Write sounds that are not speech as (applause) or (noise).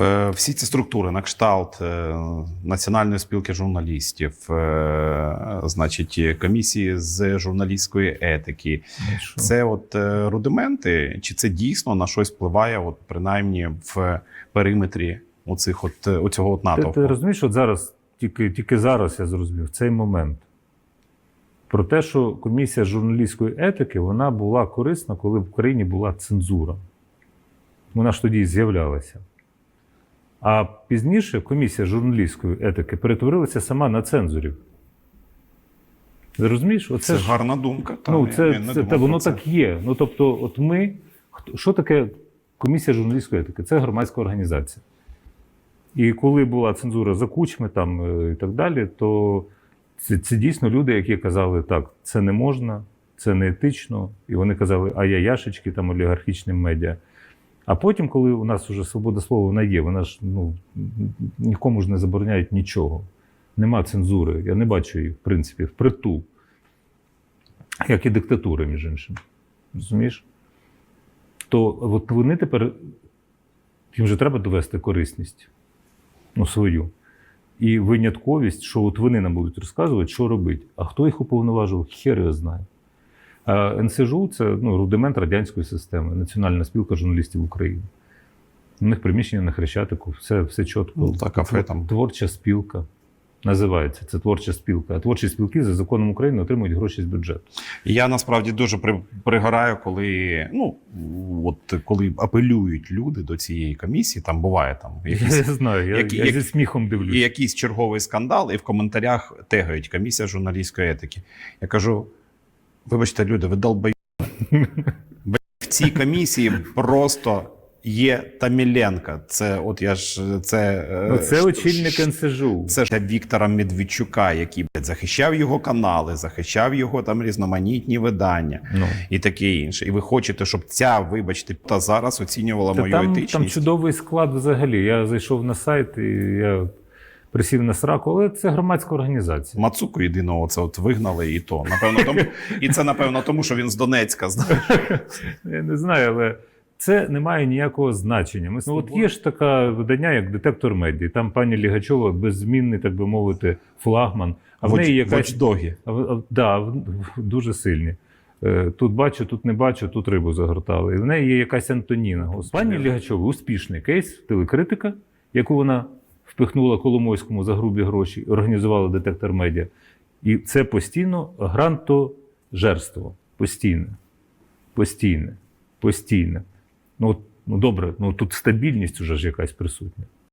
Е, Всі ці структури на кшталт е, Національної спілки журналістів, е, значить, комісії з журналістської етики. Це от рудименти, чи це дійсно на щось впливає, от принаймні в периметрі оцих от оцього от Ти, натовпу? ти розумієш, от зараз, тільки, тільки зараз я зрозумів, цей момент. Про те, що комісія журналістської етики вона була корисна, коли в Україні була цензура. Вона ж тоді з'являлася. А пізніше комісія журналістської етики перетворилася сама на цензорів. Розумієш? Оце Це ж- гарна думка. Та, ну, я це, не це, думав та, про воно це. так є. Ну, тобто, от ми. хто- Що таке комісія журналістської етики? Це громадська організація. І коли була цензура за кучми там, е, і так далі, то це, це дійсно люди, які казали, так, це не можна, це не етично. І вони казали, а я яшечки там олігархічним медіа. А потім, коли у нас вже свобода слова вона є, вона ж ну, нікому ж не забороняють нічого. Нема цензури. Я не бачу її, в принципі, впритул. Як і диктатури, між іншим. Розумієш? То от вони тепер їм вже треба довести корисність ну, свою. І винятковість, що от вони нам будуть розказувати, що робити. А хто їх уповноважував, хер його знає. А НСЖУ це ну, рудимент радянської системи, Національна спілка журналістів України. У них приміщення на Хрещатику, все, все чітко. Ну, та кафе там. Творча спілка. Називається це творча спілка. А творчі спілки за законом України отримують гроші з бюджету. Я насправді дуже при, пригораю, коли ну от коли апелюють люди до цієї комісії, там буває там (laughs) Я якийсь, знаю, я, які- я зі сміхом дивлюсь. і якийсь черговий скандал, і в коментарях тегають комісія журналістської етики. Я кажу: вибачте, люди, ви долбай. В цій комісії просто є Таміленка. Це от я ж це, е, Ну, це ш- очільник НСЖУ. Це ж Віктора Медведчука, який блядь, захищав його канали, захищав його там різноманітні видання Ну. і таке інше. І ви хочете, щоб ця, вибачте, та зараз оцінювала Та мою там, там чудовий склад взагалі. Я зайшов на сайт і я присів на сраку, але це громадська організація. Мацуку єдиного це от вигнали, і то напевно тому, і це напевно тому, що він з Донецька. знаєш. (laughs) Я не знаю, але це не має ніякого значення. Ми, ну, от є ж таке видання, як детектор медіа. Там пані Лігачова беззмінний, так би мовити, флагман. А в неї якась а, да, дуже сильні. Е, Тут бачу, тут не бачу, тут рибу загортали. І в неї є якась Антоніна. Господи. Пані Лігачова успішний кейс, телекритика, яку вона впихнула Коломойському за грубі гроші, організувала детектор медіа. І це постійно грантожерство. Постійне. Постійне. Постійне. Ну, от, ну добре, ну тут стабільність уже ж якась присутня.